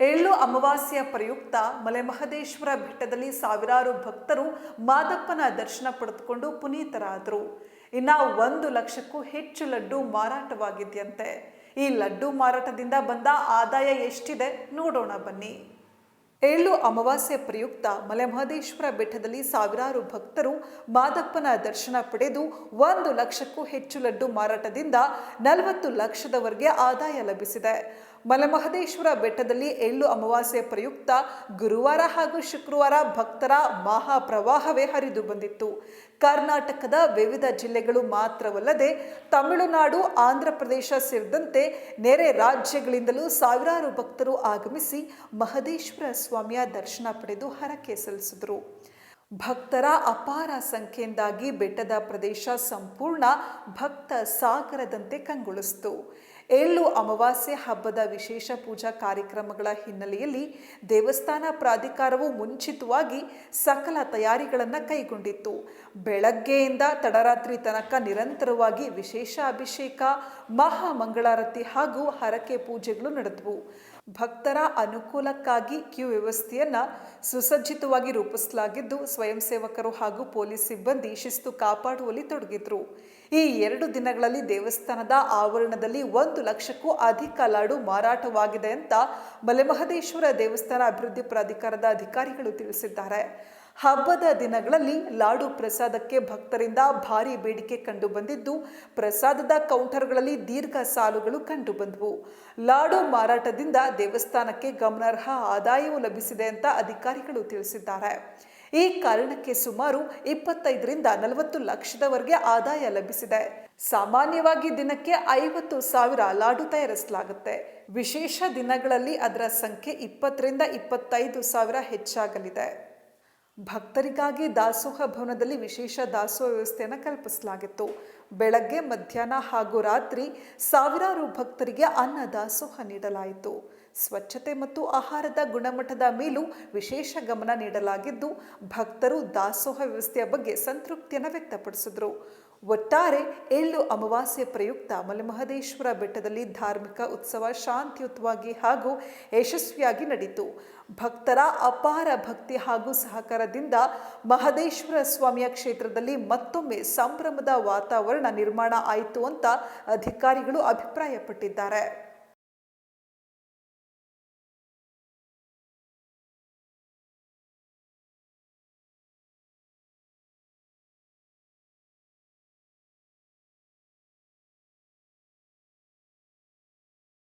ಏಳು ಅಮಾವಾಸ್ಯ ಪ್ರಯುಕ್ತ ಮಲೆಮಹದೇಶ್ವರ ಬೆಟ್ಟದಲ್ಲಿ ಸಾವಿರಾರು ಭಕ್ತರು ಮಾದಪ್ಪನ ದರ್ಶನ ಪಡೆದುಕೊಂಡು ಪುನೀತರಾದರು. ಇನ್ನ ಒಂದು ಲಕ್ಷಕ್ಕೂ ಹೆಚ್ಚು ಲಡ್ಡು ಮಾರಾಟವಾಗಿದೆಯಂತೆ. ಈ ಲಡ್ಡು ಮಾರಾಟದಿಂದ ಬಂದ ಆದಾಯ ಎಷ್ಟಿದೆ ನೋಡೋಣ ಬನ್ನಿ. ಏಳು ಅಮಾವಾಸ್ಯೆ ಪ್ರಯುಕ್ತ ಮಲೆಮಹದೇಶ್ವರ ಬೆಟ್ಟದಲ್ಲಿ ಸಾವಿರಾರು ಭಕ್ತರು ಮಾದಪ್ಪನ ದರ್ಶನ ಪಡೆದು ಒಂದು ಲಕ್ಷಕ್ಕೂ ಹೆಚ್ಚು ಲಡ್ಡು ಮಾರಾಟದಿಂದ ನಲವತ್ತು ಲಕ್ಷದವರೆಗೆ ಆದಾಯ ಲಭಿಸಿದೆ. ಮಲೆಮಹದೇಶ್ವರ ಬೆಟ್ಟದಲ್ಲಿ ಎಳ್ಳು ಅಮಾವಾಸ್ಯೆ ಪ್ರಯುಕ್ತ ಗುರುವಾರ ಹಾಗೂ ಶುಕ್ರವಾರ ಭಕ್ತರ ಮಹಾಪ್ರವಾಹವೇ ಹರಿದು ಬಂದಿತ್ತು. ಕರ್ನಾಟಕದ ವಿವಿಧ ಜಿಲ್ಲೆಗಳು ಮಾತ್ರವಲ್ಲದೆ ತಮಿಳುನಾಡು, ಆಂಧ್ರ ಪ್ರದೇಶ ಸೇರಿದಂತೆ ನೆರೆ ರಾಜ್ಯಗಳಿಂದಲೂ ಸಾವಿರಾರು ಭಕ್ತರು ಆಗಮಿಸಿ ಮಹದೇಶ್ವರ ಸ್ವಾಮಿಯ ದರ್ಶನ ಪಡೆದು ಹರಕೆ ಸಲ್ಲಿಸಿದರು. ಭಕ್ತರ ಅಪಾರ ಸಂಖ್ಯೆಯಿಂದಾಗಿ ಬೆಟ್ಟದ ಪ್ರದೇಶ ಸಂಪೂರ್ಣ ಭಕ್ತ ಸಾಗರದಂತೆ ಕಂಗೊಳಿಸಿತು. ಏಳು ಅಮಾವಾಸ್ಯೆ ಹಬ್ಬದ ವಿಶೇಷ ಪೂಜಾ ಕಾರ್ಯಕ್ರಮಗಳ ಹಿನ್ನೆಲೆಯಲ್ಲಿ ದೇವಸ್ಥಾನ ಪ್ರಾಧಿಕಾರವು ಮುಂಚಿತವಾಗಿ ಸಕಲ ತಯಾರಿಗಳನ್ನು ಕೈಗೊಂಡಿತ್ತು. ಬೆಳಗ್ಗೆಯಿಂದ ತಡರಾತ್ರಿ ತನಕ ನಿರಂತರವಾಗಿ ವಿಶೇಷ ಅಭಿಷೇಕ, ಮಹಾಮಂಗಳಾರತಿ ಹಾಗೂ ಹರಕೆ ಪೂಜೆಗಳು ನಡೆದವು. ಭಕ್ತರ ಅನುಕೂಲಕ್ಕಾಗಿ ಕ್ಯೂ ವ್ಯವಸ್ಥೆಯನ್ನ ಸುಸಜ್ಜಿತವಾಗಿ ರೂಪಿಸಲಾಗಿದ್ದು ಸ್ವಯಂ ಸೇವಕರು ಹಾಗೂ ಪೊಲೀಸ್ ಸಿಬ್ಬಂದಿ ಶಿಸ್ತು ಕಾಪಾಡುವಲ್ಲಿ ತೊಡಗಿದ್ರು. ಈ ಎರಡು ದಿನಗಳಲ್ಲಿ ದೇವಸ್ಥಾನದ ಆವರಣದಲ್ಲಿ ಒಂದು ಲಕ್ಷಕ್ಕೂ ಅಧಿಕ ಲಾಡು ಮಾರಾಟವಾಗಿದೆ ಅಂತ ಮಲೆಮಹದೇಶ್ವರ ದೇವಸ್ಥಾನ ಅಭಿವೃದ್ಧಿ ಪ್ರಾಧಿಕಾರದ ಅಧಿಕಾರಿಗಳು ತಿಳಿಸಿದ್ದಾರೆ. ಹಬ್ಬದ ದಿನಗಳಲ್ಲಿ ಲಾಡು ಪ್ರಸಾದಕ್ಕೆ ಭಕ್ತರಿಂದ ಭಾರಿ ಬೇಡಿಕೆ ಕಂಡು ಬಂದಿದ್ದು, ಪ್ರಸಾದದ ಕೌಂಟರ್ಗಳಲ್ಲಿ ದೀರ್ಘ ಸಾಲುಗಳು ಕಂಡು ಬಂದವು. ಲಾಡು ಮಾರಾಟದಿಂದ ದೇವಸ್ಥಾನಕ್ಕೆ ಗಮನಾರ್ಹ ಆದಾಯವೂ ಲಭಿಸಿದೆ ಅಂತ ಅಧಿಕಾರಿಗಳು ತಿಳಿಸಿದ್ದಾರೆ. ಈ ಕಾರಣಕ್ಕೆ ಸುಮಾರು ಇಪ್ಪತ್ತೈದರಿಂದ ನಲವತ್ತು ಲಕ್ಷದವರೆಗೆ ಆದಾಯ ಲಭಿಸಿದೆ. ಸಾಮಾನ್ಯವಾಗಿ ದಿನಕ್ಕೆ ಐವತ್ತು ಸಾವಿರ ಲಾಡು ತಯಾರಿಸಲಾಗುತ್ತೆ. ವಿಶೇಷ ದಿನಗಳಲ್ಲಿ ಅದರ ಸಂಖ್ಯೆ ಇಪ್ಪತ್ತರಿಂದ ಇಪ್ಪತ್ತೈದು ಸಾವಿರ ಹೆಚ್ಚಾಗಲಿದೆ. ಭಕ್ತರಿಗಾಗಿ ದಾಸೋಹ ಭವನದಲ್ಲಿ ವಿಶೇಷ ದಾಸೋಹ ವ್ಯವಸ್ಥೆಯನ್ನು ಕಲ್ಪಿಸಲಾಗಿತ್ತು. ಬೆಳಗ್ಗೆ, ಮಧ್ಯಾಹ್ನ ಹಾಗೂ ರಾತ್ರಿ ಸಾವಿರಾರು ಭಕ್ತರಿಗೆ ಅನ್ನ ದಾಸೋಹ ನೀಡಲಾಯಿತು. ಸ್ವಚ್ಛತೆ ಮತ್ತು ಆಹಾರದ ಗುಣಮಟ್ಟದ ಮೇಲೂ ವಿಶೇಷ ಗಮನ ನೀಡಲಾಗಿದ್ದು, ಭಕ್ತರು ದಾಸೋಹ ವ್ಯವಸ್ಥೆಯ ಬಗ್ಗೆ ಸಂತೃಪ್ತಿಯನ್ನು ವ್ಯಕ್ತಪಡಿಸಿದರು. ಒಟ್ಟಾರೆ ಏಳು ಅಮಾವಾಸ್ಯೆ ಪ್ರಯುಕ್ತ ಮಲೆಮಹದೇಶ್ವರ ಬೆಟ್ಟದಲ್ಲಿ ಧಾರ್ಮಿಕ ಉತ್ಸವ ಶಾಂತಿಯುತವಾಗಿ ಹಾಗೂ ಯಶಸ್ವಿಯಾಗಿ ನಡೆಯಿತು ಭಕ್ತರ ಅಪಾರ ಭಕ್ತಿ ಹಾಗೂ ಸಹಕಾರದಿಂದ ಮಹದೇಶ್ವರ ಸ್ವಾಮಿಯ ಕ್ಷೇತ್ರದಲ್ಲಿ ಮತ್ತೊಮ್ಮೆ ಸಂಭ್ರಮದ ವಾತಾವರಣ ನಿರ್ಮಾಣ ಆಯಿತು ಅಂತ ಅಧಿಕಾರಿಗಳು ಅಭಿಪ್ರಾಯಪಟ್ಟಿದ್ದಾರೆ.